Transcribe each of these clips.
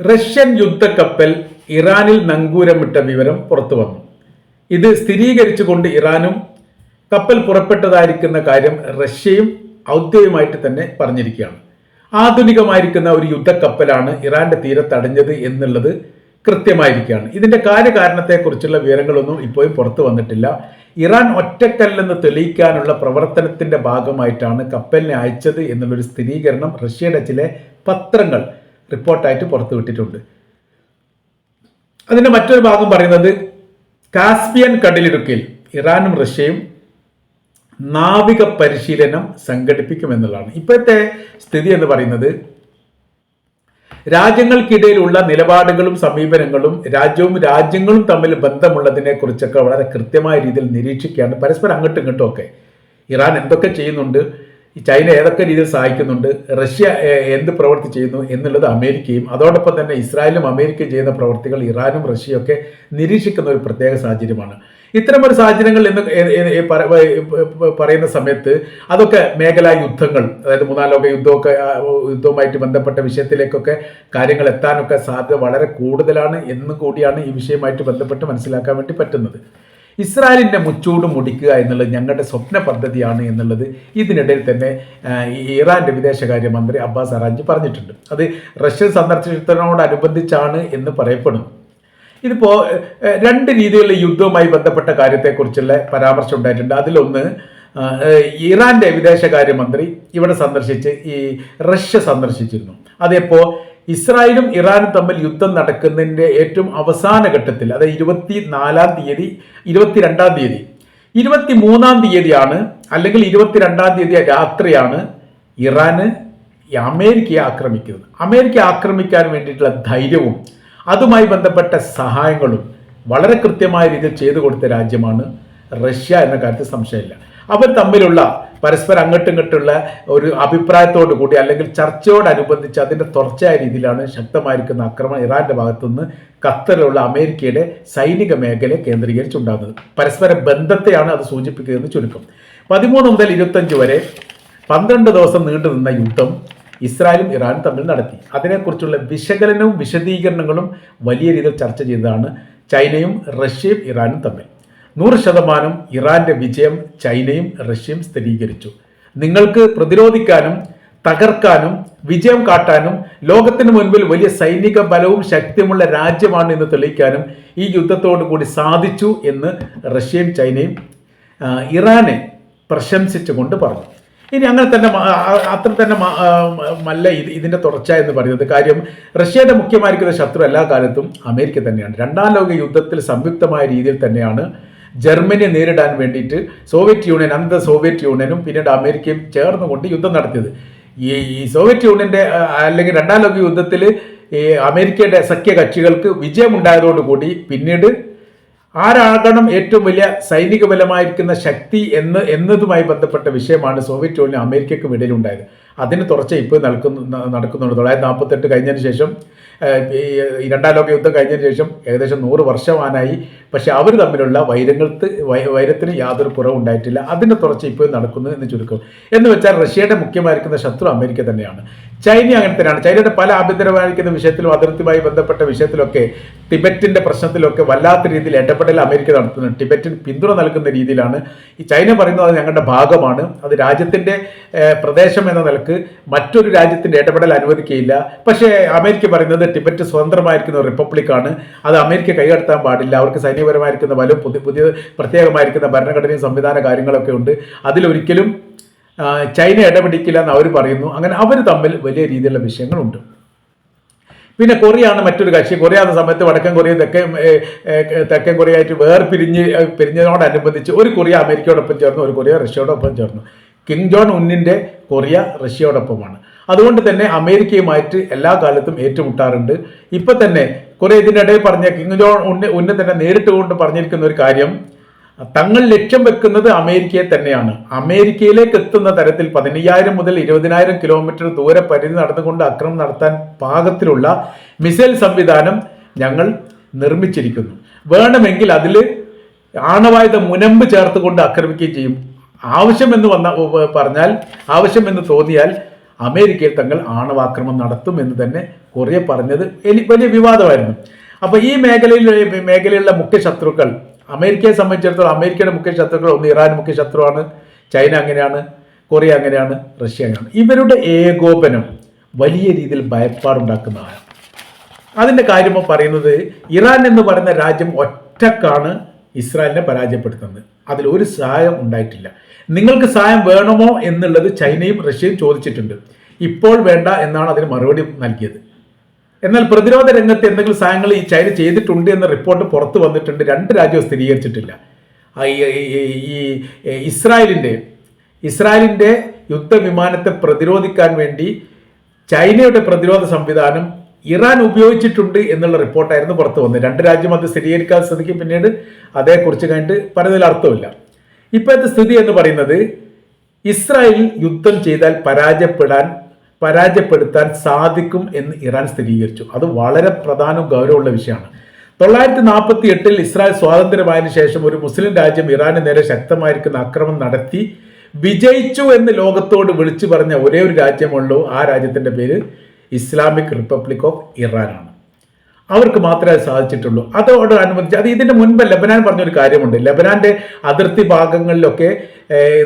Russian യുദ്ധക്കപ്പൽ ഇറാനിൽ നങ്കൂരമിട്ട വിവരം പുറത്തു വന്നു. ഇത് സ്ഥിരീകരിച്ചുകൊണ്ട് ഇറാനും കപ്പൽ പുറപ്പെട്ടതായിരിക്കുന്ന കാര്യം റഷ്യയും ഔദ്യോഗികമായിട്ട് തന്നെ പറഞ്ഞിരിക്കുകയാണ്. ആധുനികമായിരിക്കുന്ന ഒരു യുദ്ധക്കപ്പലാണ് ഇറാന്റെ തീരത്തടഞ്ഞത് എന്നുള്ളത് കൃത്യമായിരിക്കുകയാണ്. ഇതിന്റെ കാര്യകാരണത്തെക്കുറിച്ചുള്ള വിവരങ്ങളൊന്നും ഇപ്പോഴും പുറത്തു വന്നിട്ടില്ല. ഇറാൻ ഒറ്റക്കല്ലെന്ന് തെളിയിക്കാനുള്ള പ്രവർത്തനത്തിന്റെ ഭാഗമായിട്ടാണ് കപ്പലിനെ അയച്ചത് എന്നുള്ളൊരു സ്ഥിരീകരണം റഷ്യയുടെ ചില പത്രങ്ങൾ റിപ്പോർട്ടായിട്ട് പുറത്തുവിട്ടിട്ടുണ്ട് അതിന്റെ മറ്റൊരു ഭാഗം പറയുന്നത് കാസ്പിയൻ കടലിടുക്കിൽ ഇറാനും റഷ്യയും നാവിക പരിശീലനം സംഘടിപ്പിക്കുമെന്നുള്ളതാണ്. ഇപ്പോഴത്തെ സ്ഥിതി എന്ന് പറയുന്നത് രാജ്യങ്ങൾക്കിടയിലുള്ള നിലപാടുകളും സമീപനങ്ങളും രാജ്യവും രാജ്യങ്ങളും തമ്മിൽ ബന്ധമുള്ളതിനെ കുറിച്ചൊക്കെ വളരെ കൃത്യമായ രീതിയിൽ നിരീക്ഷിക്കുകയാണ്. പരസ്പരം അങ്ങോട്ടും ഇങ്ങോട്ടും ഒക്കെ. ഇറാൻ എന്തൊക്കെ ചെയ്യുന്നുണ്ട്? ചൈന ഏതൊക്കെ രീതിയിൽ സഹായിക്കുന്നുണ്ട് റഷ്യ എന്ത് പ്രവൃത്തി ചെയ്യുന്നു എന്നുള്ളത് അമേരിക്കയും അതോടൊപ്പം തന്നെ ഇസ്രായേലും അമേരിക്കയും ചെയ്യുന്ന പ്രവൃത്തികൾ ഇറാനും റഷ്യയും ഒക്കെ നിരീക്ഷിക്കുന്ന ഒരു പ്രത്യേക സാഹചര്യമാണ്. ഇത്തരമൊരു സാഹചര്യങ്ങൾ എന്ന് പറയുന്ന സമയത്ത് അതൊക്കെ മേഖലാ യുദ്ധങ്ങൾ അതായത് മൂന്നാം ലോക യുദ്ധമൊക്കെ യുദ്ധവുമായിട്ട് ബന്ധപ്പെട്ട വിഷയത്തിലേക്കൊക്കെ കാര്യങ്ങൾ എത്താനൊക്കെ സാധ്യത വളരെ കൂടുതലാണ് എന്നും കൂടിയാണ് ഈ വിഷയവുമായിട്ട് ബന്ധപ്പെട്ട് മനസ്സിലാക്കാൻ വേണ്ടി പറ്റുന്നത്. ഇസ്രായേലിന്റെ മുച്ചൂട് മുടിക്കുക എന്നുള്ളത് ഞങ്ങളുടെ സ്വപ്ന പദ്ധതിയാണ് എന്നുള്ളത് ഇതിനിടയിൽ തന്നെ ഇറാന്റെ വിദേശകാര്യമന്ത്രി അബ്ബാസ് അറാഞ്ചി പറഞ്ഞിട്ടുണ്ട്. അത് റഷ്യൻ സന്ദർശനത്തിനോടനുബന്ധിച്ചാണ് എന്ന് പറയപ്പെടുന്നു. ഇതിപ്പോൾ രണ്ട് രീതിയിലുള്ള യുദ്ധവുമായി ബന്ധപ്പെട്ട കാര്യത്തെക്കുറിച്ചുള്ള പരാമർശം ഉണ്ടായിട്ടുണ്ട്. അതിലൊന്ന് ഇറാന്റെ വിദേശകാര്യമന്ത്രി ഇവിടെ സന്ദർശിച്ച് ഈ റഷ്യ സന്ദർശിച്ചിരുന്നു. അതിപ്പോ ഇസ്രായേലും ഇറാനും തമ്മിൽ യുദ്ധം നടക്കുന്നതിന്റെ ഏറ്റവും അവസാന ഘട്ടത്തിൽ അതായത് ഇരുപത്തി നാലാം തീയതി ഇരുപത്തിരണ്ടാം തീയതി. ഇരുപത്തി മൂന്നാം തീയതിയാണ് അല്ലെങ്കിൽ ഇരുപത്തിരണ്ടാം തീയതി രാത്രിയാണ് ഇറാന് അമേരിക്കയെ ആക്രമിക്കുന്നത്. അമേരിക്ക ആക്രമിക്കാൻ വേണ്ടിയിട്ടുള്ള ധൈര്യവും അതുമായി ബന്ധപ്പെട്ട സഹായങ്ങളും വളരെ കൃത്യമായ രീതിയിൽ ചെയ്തു കൊടുത്ത രാജ്യമാണ് റഷ്യ എന്ന കാര്യത്തിൽ സംശയമില്ല. അവർ തമ്മിലുള്ള പരസ്പരം അങ്ങോട്ടും ഇങ്ങോട്ടുള്ള ഒരു അഭിപ്രായത്തോടു കൂടി അല്ലെങ്കിൽ ചർച്ചയോടനുബന്ധിച്ച് അതിന്റെ തുടർച്ചയായ രീതിയിലാണ് ശക്തമായിരിക്കുന്ന ആക്രമണം ഇറാന്റെ ഭാഗത്തുനിന്ന് ഖത്തറിലുള്ള അമേരിക്കയുടെ സൈനിക മേഖലയെ കേന്ദ്രീകരിച്ചുണ്ടാകുന്നത്. പരസ്പര ബന്ധത്തെയാണ് അത് സൂചിപ്പിക്കുന്നത് ചുരുക്കം. പതിമൂന്ന് മുതൽ ഇരുപത്തഞ്ച് വരെ പന്ത്രണ്ട് ദിവസം നീണ്ടു നിന്ന യുദ്ധം ഇസ്രായേലും ഇറാനും തമ്മിൽ നടത്തി. അതിനെക്കുറിച്ചുള്ള വിശകലനവും വിശദീകരണങ്ങളും വലിയ രീതിയിൽ ചർച്ച ചെയ്തതാണ് ചൈനയും റഷ്യയും ഇറാനും തമ്മിൽ. നൂറ് ശതമാനം ഇറാന്റെ വിജയം ചൈനയും റഷ്യയും സ്ഥിരീകരിച്ചു. നിങ്ങൾക്ക് പ്രതിരോധിക്കാനും തകർക്കാനും വിജയം കാട്ടാനും ലോകത്തിന് മുൻപിൽ വലിയ സൈനിക ബലവും ശക്തിയുമുള്ള രാജ്യമാണ് എന്ന് തെളിയിക്കാനും ഈ യുദ്ധത്തോടു കൂടി സാധിച്ചു എന്ന് റഷ്യയും ചൈനയും ഇറാനെ പ്രശംസിച്ചുകൊണ്ട് പറഞ്ഞു. ഇനി അങ്ങനെ തന്നെ അത്ര തന്നെ അല്ല ഇത് ഇതിന്റെ തുടർച്ച എന്ന് പറയുന്നത്. കാര്യം റഷ്യയുടെ മുഖ്യമായിരിക്കുന്ന ശത്രു എല്ലാ കാലത്തും അമേരിക്ക തന്നെയാണ്. രണ്ടാം ലോക യുദ്ധത്തിൽ സംയുക്തമായ രീതിയിൽ തന്നെയാണ് ജർമ്മനിയെ നേരിടാൻ വേണ്ടിയിട്ട് സോവിയറ്റ് യൂണിയൻ അന്ത സോവിയറ്റ് യൂണിയനും പിന്നീട് അമേരിക്കയും ചേർന്നുകൊണ്ട് യുദ്ധം നടത്തിയത്. ഈ ഈ സോവിയറ്റ് യൂണിയന്റെ അല്ലെങ്കിൽ രണ്ടാം ലോക യുദ്ധത്തിൽ ഈ അമേരിക്കയുടെ സഖ്യ കക്ഷികൾക്ക് വിജയമുണ്ടായതോടു കൂടി പിന്നീട് ആരാകണം ഏറ്റവും വലിയ സൈനിക ബലമായിരിക്കുന്ന ശക്തി എന്ന് എന്നതുമായി ബന്ധപ്പെട്ട വിഷയമാണ് സോവിയറ്റ് യൂണിയൻ അമേരിക്കയ്ക്കും ഇടയിലുണ്ടായത്. അതിന് തുറച്ച ഇപ്പോൾ നടക്കുന്നു നടക്കുന്നുണ്ട്. തൊള്ളായിരത്തി നാൽപ്പത്തെട്ട് കഴിഞ്ഞതിന് ശേഷം ഈ രണ്ടാം ലോക യുദ്ധം കഴിഞ്ഞതിന് ശേഷം ഏകദേശം നൂറ് വർഷമാനായി പക്ഷെ അവർ തമ്മിലുള്ള വൈരങ്ങൾക്ക് വൈരത്തിന് യാതൊരു കുറവുണ്ടായിട്ടില്ല അതിന്റെ തുടർച്ച ഇപ്പോഴും നടക്കുന്നു എന്ന് ചുരുക്കം. എന്ന് വെച്ചാൽ റഷ്യയുടെ മുഖ്യമായിരിക്കുന്ന ശത്രു അമേരിക്ക തന്നെയാണ്. ചൈന അങ്ങനെ തന്നെയാണ്. ചൈനയുടെ പല ആഭ്യന്തരമായിരിക്കുന്ന വിഷയത്തിലും അതിർത്തിയുമായി ബന്ധപ്പെട്ട വിഷയത്തിലൊക്കെ ടിബറ്റിന്റെ പ്രശ്നത്തിലൊക്കെ വല്ലാത്ത രീതിയിൽ ഇടപെടൽ അമേരിക്ക നടത്തുന്നുണ്ട്. ടിബറ്റിന് പിന്തുണ നൽകുന്ന രീതിയിലാണ്. ഈ ചൈന പറയുന്നത് ഞങ്ങളുടെ ഭാഗമാണ്. അത് രാജ്യത്തിന്റെ പ്രദേശം എന്ന നിലയ്ക്ക് മറ്റൊരു രാജ്യത്തിന്റെ ഇടപെടൽ അനുവദിക്കുകയില്ല. പക്ഷേ അമേരിക്ക പറയുന്നത് ടിബറ്റ് സ്വതന്ത്രമായിരിക്കുന്ന റിപ്പബ്ലിക്കാണ്. അത് അമേരിക്ക കൈകടത്താൻ പാടില്ല. അവർക്ക് സൈനികപരമായിരിക്കുന്ന വലും പുതിയ പുതിയ പ്രത്യേകമായിരിക്കുന്ന ഭരണഘടനയും സംവിധാന കാര്യങ്ങളൊക്കെ ഉണ്ട്. അതിലൊരിക്കലും ചൈന ഇടപെടിക്കില്ല എന്ന് അവർ പറയുന്നു. അങ്ങനെ അവർ തമ്മിൽ വലിയ രീതിയിലുള്ള വിഷയങ്ങളുണ്ട്. പിന്നെ കൊറിയയാണ് മറ്റൊരു കക്ഷി. കൊറിയ എന്ന സമയത്ത് വടക്കൻ കൊറിയ തെക്കൻ തെക്കൻ കൊറിയ കൊറിയയായിട്ട് വേർപിരിഞ്ഞ് പിരിഞ്ഞതിനോടനുബന്ധിച്ച് ഒരു കൊറിയ അമേരിക്കയോടൊപ്പം ചേർന്നു ഒരു കൊറിയ റഷ്യയോടൊപ്പം ചേർന്നു. കിങ് ജോൺ ഉന്നിന്റെ കൊറിയ റഷ്യയോടൊപ്പമാണ്. അതുകൊണ്ട് തന്നെ അമേരിക്കയുമായിട്ട് എല്ലാ കാലത്തും ഏറ്റുമുട്ടാറുണ്ട്. ഇപ്പം തന്നെ കുറേ ഇതിനിടയിൽ പറഞ്ഞ കിങ് ജോൺ ഉന്ന് ഉന്നെ തന്നെ നേരിട്ട് കൊണ്ട് പറഞ്ഞിരിക്കുന്ന ഒരു കാര്യം തങ്ങൾ ലക്ഷ്യം വെക്കുന്നത് അമേരിക്കയെ തന്നെയാണ്. അമേരിക്കയിലേക്ക് എത്തുന്ന തരത്തിൽ പതിനയ്യായിരം മുതൽ ഇരുപതിനായിരം കിലോമീറ്റർ ദൂരെ പരിധി നടന്നുകൊണ്ട് അക്രമം നടത്താൻ പാകത്തിലുള്ള മിസൈൽ സംവിധാനം ഞങ്ങൾ നിർമ്മിച്ചിരിക്കുന്നു. വേണമെങ്കിൽ അതിൽ ആണവായുധ മുനമ്പ് ചേർത്തുകൊണ്ട് ആക്രമിക്കുകയും ചെയ്യും. ആവശ്യമെന്ന് വന്ന പറഞ്ഞാൽ ആവശ്യമെന്ന് തോന്നിയാൽ അമേരിക്കയിൽ തങ്ങൾ ആണവാക്രമം നടത്തും എന്ന് തന്നെ കൊറിയ പറഞ്ഞത്. വലിയ വിവാദമായിരുന്നു. അപ്പോൾ ഈ മേഖലയിൽ മേഖലയിലുള്ള മുഖ്യ ശത്രുക്കൾ അമേരിക്കയെ സംബന്ധിച്ചിടത്തോളം അമേരിക്കയുടെ മുഖ്യ ശത്രുക്കൾ ഒന്ന് ഇറാൻ മുഖ്യ ശത്രുവാണ് ചൈന അങ്ങനെയാണ് കൊറിയ അങ്ങനെയാണ് റഷ്യ അങ്ങനെയാണ്. ഇവരുടെ ഏകോപനം വലിയ രീതിയിൽ ഭയപ്പാടുണ്ടാക്കുന്നതാണ് അതിന്റെ കാര്യമോ പറയുന്നത് ഇറാൻ എന്ന് പറയുന്ന രാജ്യം ഒറ്റക്കാണ് ഇസ്രായേലിനെ പരാജയപ്പെടുത്തുന്നത്. അതിൽ ഒരു സഹായം ഉണ്ടായിട്ടില്ല. നിങ്ങൾക്ക് സഹായം വേണമോ എന്നുള്ളത് ചൈനയും റഷ്യയും ചോദിച്ചിട്ടുണ്ട്. ഇപ്പോൾ വേണ്ട എന്നാണ് അതിന് മറുപടി നൽകിയത്. എന്നാൽ പ്രതിരോധ രംഗത്ത് എന്തെങ്കിലും സഹായങ്ങൾ ഈ ചൈന ചെയ്തിട്ടുണ്ട് എന്ന റിപ്പോർട്ട് പുറത്തു വന്നിട്ടുണ്ട്. രണ്ട് രാജ്യവും സ്ഥിരീകരിച്ചിട്ടില്ല. ഈ- ഇസ്രായേലിന്റെ ഇസ്രായേലിന്റെ യുദ്ധവിമാനത്തെ പ്രതിരോധിക്കാൻ വേണ്ടി ചൈനയുടെ പ്രതിരോധ സംവിധാനം ഇറാൻ ഉപയോഗിച്ചിട്ടുണ്ട് എന്നുള്ള റിപ്പോർട്ടായിരുന്നു പുറത്ത് വന്നത്. രണ്ട് രാജ്യം അത് സ്ഥിരീകരിക്കാൻ സ്ഥിതിക്ക് പിന്നീട് അതേക്കുറിച്ച് കഴിഞ്ഞിട്ട് പറയുന്നതിൽ അർത്ഥമില്ല. ഇപ്പോഴത്തെ സ്ഥിതി എന്ന് പറയുന്നത് ഇസ്രായേൽ യുദ്ധം ചെയ്താൽ പരാജയപ്പെടാൻ പരാജയപ്പെടുത്താൻ സാധിക്കും എന്ന് ഇറാൻ സ്ഥിരീകരിച്ചു. അത് വളരെ പ്രധാനവും ഗൗരവമുള്ള വിഷയമാണ്. തൊള്ളായിരത്തി നാൽപ്പത്തി എട്ടിൽ ഇസ്രായേൽ സ്വാതന്ത്ര്യമായതിനു ശേഷം ഒരു മുസ്ലിം രാജ്യം ഇറാന് നേരെ ശക്തമായിരിക്കുന്ന ആക്രമണം നടത്തി വിജയിച്ചു എന്ന് ലോകത്തോട് വിളിച്ചു പറഞ്ഞ ഒരേ ഒരു രാജ്യമുള്ളൂ. ആ രാജ്യത്തിന്റെ പേര് ഇസ്ലാമിക് റിപ്പബ്ലിക് ഓഫ് ഇറാനാണ്. അവർക്ക് മാത്രമേ സാധിച്ചിട്ടുള്ളൂ. അതോടനുബന്ധിച്ച് അത് ഇതിന്റെ മുൻപ് ലബനാൻ പറഞ്ഞൊരു കാര്യമുണ്ട്. ലബനാന്റെ അതിർത്തി ഭാഗങ്ങളിലൊക്കെ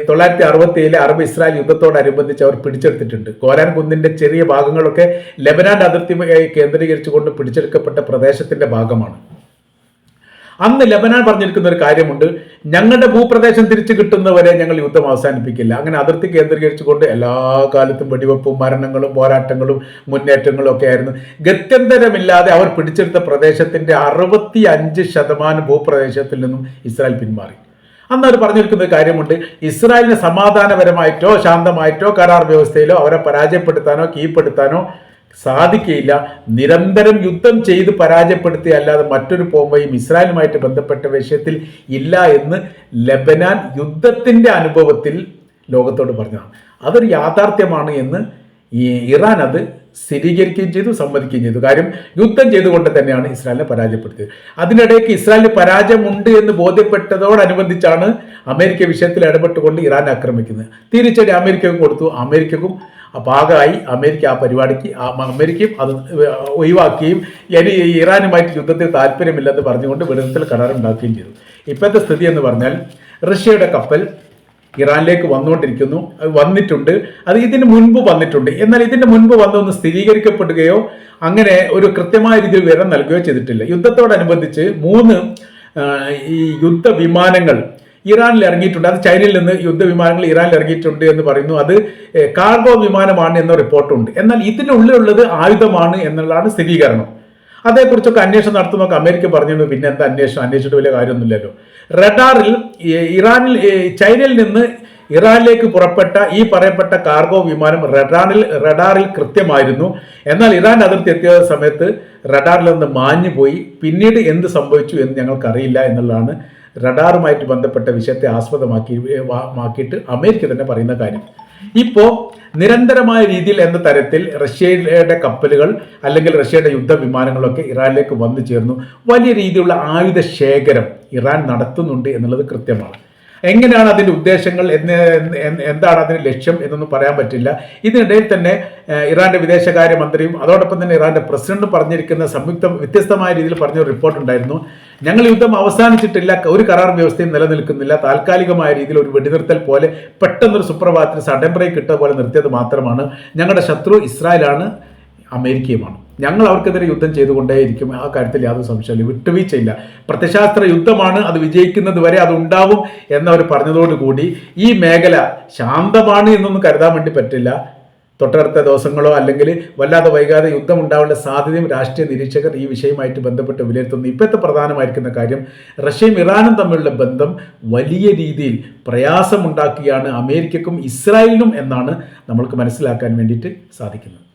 തൊള്ളായിരത്തി അറുപത്തി ഏഴിലെ അറബ് ഇസ്രായേൽ യുദ്ധത്തോടനുബന്ധിച്ച് അവർ പിടിച്ചെടുത്തിട്ടുണ്ട്. ഗോലാൻ കുന്നിന്റെ ചെറിയ ഭാഗങ്ങളൊക്കെ ലബനാൻ അതിർത്തി കേന്ദ്രീകരിച്ചുകൊണ്ട് പിടിച്ചെടുക്കപ്പെട്ട പ്രദേശത്തിന്റെ ഭാഗമാണ്. അന്ന് ലബനാൻ പറഞ്ഞിരിക്കുന്ന ഒരു കാര്യമുണ്ട്. ഞങ്ങളുടെ ഭൂപ്രദേശം തിരിച്ചു കിട്ടുന്നവരെ ഞങ്ങൾ യുദ്ധം അവസാനിപ്പിക്കില്ല. അങ്ങനെ അതിർത്തി കേന്ദ്രീകരിച്ചുകൊണ്ട് എല്ലാ കാലത്തും വെടിവെപ്പും മരണങ്ങളും പോരാട്ടങ്ങളും മുന്നേറ്റങ്ങളും ഒക്കെ ആയിരുന്നു. ഗത്യന്തരമില്ലാതെ അവർ പിടിച്ചെടുത്ത പ്രദേശത്തിന്റെ അറുപത്തി അഞ്ച് ശതമാനം ഭൂപ്രദേശത്തിൽ നിന്നും ഇസ്രായേൽ പിന്മാറി. അന്ന് അവർ പറഞ്ഞിരിക്കുന്ന ഒരു കാര്യമുണ്ട്. ഇസ്രായേലിന് സമാധാനപരമായിട്ടോ ശാന്തമായിട്ടോ കരാർ വ്യവസ്ഥയിലോ അവരെ പരാജയപ്പെടുത്താനോ കീഴ്പ്പെടുത്താനോ സാധിക്കുകയില്ല. നിരന്തരം യുദ്ധം ചെയ്ത് പരാജയപ്പെടുത്തി അല്ലാതെ മറ്റൊരു പോംവയും ഇസ്രായേലുമായിട്ട് ബന്ധപ്പെട്ട വിഷയത്തിൽ ഇല്ല എന്ന് ലബനാൻ യുദ്ധത്തിന്റെ അനുഭവത്തിൽ ലോകത്തോട് പറഞ്ഞതാണ്. അതൊരു യാഥാർത്ഥ്യമാണ് എന്ന് ഈ ഇറാൻ അത് സ്ഥിരീകരിക്കുകയും ചെയ്തു സമ്മതിക്കുകയും ചെയ്തു. കാര്യം യുദ്ധം ചെയ്തുകൊണ്ട് തന്നെയാണ് ഇസ്രായേലിനെ പരാജയപ്പെടുത്തിയത്. അതിനിടയ്ക്ക് ഇസ്രായേലിന് പരാജയമുണ്ട് എന്ന് ബോധ്യപ്പെട്ടതോടനുബന്ധിച്ചാണ് അമേരിക്ക വിഷയത്തിൽ ഇടപെട്ടുകൊണ്ട് ഇറാൻ ആക്രമിക്കുന്നത്. തിരിച്ചടി അമേരിക്കക്കും കൊടുത്തു. അമേരിക്കക്കും ഭാഗമായി അമേരിക്ക ആ പരിപാടിക്ക് അമേരിക്കയും അത് ഒഴിവാക്കുകയും ഇനി ഇറാനുമായിട്ട് യുദ്ധത്തിൽ താല്പര്യമില്ലെന്ന് പറഞ്ഞുകൊണ്ട് വെടിനിർത്തൽ കരാറുണ്ടാക്കുകയും ചെയ്തു. ഇപ്പോഴത്തെ സ്ഥിതി എന്ന് പറഞ്ഞാൽ റഷ്യയുടെ കപ്പൽ ഇറാനിലേക്ക് വന്നുകൊണ്ടിരിക്കുന്നു. വന്നിട്ടുണ്ട്. അത് ഇതിന് മുൻപ് വന്നിട്ടുണ്ട്. എന്നാൽ ഇതിന് മുൻപ് വന്നൊന്ന് സ്ഥിരീകരിക്കപ്പെടുകയോ അങ്ങനെ ഒരു കൃത്യമായ രീതിയിൽ വിവരം നൽകുകയോ ചെയ്തിട്ടില്ല. യുദ്ധത്തോടനുബന്ധിച്ച് മൂന്ന് ഈ ഈ യുദ്ധവിമാനങ്ങൾ ഇറാനിൽ ഇറങ്ങിയിട്ടുണ്ട്. അത് ചൈനയിൽ നിന്ന് യുദ്ധവിമാനങ്ങൾ ഇറാനിൽ ഇറങ്ങിയിട്ടുണ്ട് എന്ന് പറയുന്നു. അത് കാർഗോ വിമാനമാണ് എന്ന റിപ്പോർട്ടുണ്ട്. എന്നാൽ ഇതിനുള്ളിലുള്ളത് ആയുധമാണ് എന്നുള്ളതാണ് സ്ഥിരീകരണം. അതേക്കുറിച്ചൊക്കെ അന്വേഷണം നടത്തുന്നൊക്കെ അമേരിക്ക പറഞ്ഞിരുന്നു. പിന്നെ എന്താ അന്വേഷണം? അന്വേഷിച്ചിട്ട് വലിയ കാര്യമൊന്നുമില്ലല്ലോ. റഡാറിൽ ഇറാനിൽ ചൈനയിൽ നിന്ന് ഇറാനിലേക്ക് പുറപ്പെട്ട ഈ പറയപ്പെട്ട കാർഗോ വിമാനം റഡാറിൽ റഡാറിൽ കൃത്യമായിരുന്നു. എന്നാൽ ഇറാൻ അതിർത്തി എത്തിയ സമയത്ത് റഡാറിൽ നിന്ന് മാഞ്ഞു പോയി പിന്നീട് എന്ത് സംഭവിച്ചു എന്ന് ഞങ്ങൾക്കറിയില്ല എന്നുള്ളതാണ് റഡാറുമായിട്ട് ബന്ധപ്പെട്ട വിഷയത്തെ ആസ്പദമാക്കി മാക്കിയിട്ട് അമേരിക്ക തന്നെ പറയുന്ന കാര്യം. ഇപ്പോൾ നിരന്തരമായ രീതിയിൽ എന്ന തരത്തിൽ റഷ്യയുടെ കപ്പലുകൾ അല്ലെങ്കിൽ റഷ്യയുടെ യുദ്ധവിമാനങ്ങളൊക്കെ ഇറാനിലേക്ക് വന്നു ചേർന്നു. വലിയ രീതിയിലുള്ള ആയുധ ശേഖരം ഇറാൻ നടത്തുന്നുണ്ട് എന്നുള്ളത് കൃത്യമാണ്. എങ്ങനെയാണ് അതിന്റെ ഉദ്ദേശങ്ങൾ എന്ന് എന്താണ് അതിന്റെ ലക്ഷ്യം എന്നൊന്നും പറയാൻ പറ്റില്ല. ഇതിനിടയിൽ തന്നെ ഇറാന്റെ ഇറാന്റെ വിദേശകാര്യ മന്ത്രിയും അതോടൊപ്പം തന്നെ ഇറാന്റെ പ്രസിഡന്റും പറഞ്ഞിരിക്കുന്ന സംയുക്ത വ്യത്യസ്തമായ രീതിയിൽ പറഞ്ഞ ഒരു റിപ്പോർട്ട് ഉണ്ടായിരുന്നു. ഞങ്ങൾ യുദ്ധം അവസാനിച്ചിട്ടില്ല ഒരു കരാർ വ്യവസ്ഥയും നിലനിൽക്കുന്നില്ല. താൽക്കാലികമായ രീതിയിൽ ഒരു വെടിനിർത്തൽ പോലെ പെട്ടെന്നൊരു സുപ്രഭാതത്തിൽ സഡൻ ബ്രേക്ക് ഇട്ട പോലെ നിർത്തിയത് മാത്രമാണ്. ഞങ്ങളുടെ ശത്രു ഇസ്രായേലാണ്. അമേരിക്കയുമാണ്. ഞങ്ങൾ അവർക്കെതിരെ യുദ്ധം ചെയ്തുകൊണ്ടേയിരിക്കും. ആ കാര്യത്തിൽ യാതൊരു സംശയമില്ല വിട്ടുവീഴ്ചയില്ല. പ്രത്യശാസ്ത്ര യുദ്ധമാണ്. അത് വിജയിക്കുന്നത് വരെ അത് ഉണ്ടാവും എന്നവർ പറഞ്ഞതോടുകൂടി ഈ മേഖല ശാന്തമാണ് എന്നൊന്നും കരുതാൻ വേണ്ടി പറ്റില്ല. തൊട്ടടുത്ത ദിവസങ്ങളോ അല്ലെങ്കിൽ വല്ലാതെ വൈകാതെ യുദ്ധം ഉണ്ടാവേണ്ട സാധ്യതയും രാഷ്ട്രീയ നിരീക്ഷകർ ഈ വിഷയമായിട്ട് ബന്ധപ്പെട്ട് വിലയിരുത്തുന്നു. ഇപ്പോഴത്തെ പ്രധാനമായിരിക്കുന്ന കാര്യം റഷ്യയും ഇറാനും തമ്മിലുള്ള ബന്ധം വലിയ രീതിയിൽ പ്രയാസമുണ്ടാക്കുകയാണ് അമേരിക്കക്കും ഇസ്രായേലിനും എന്നാണ് നമ്മൾക്ക് മനസ്സിലാക്കാൻ വേണ്ടിയിട്ട് സാധിക്കുന്നത്.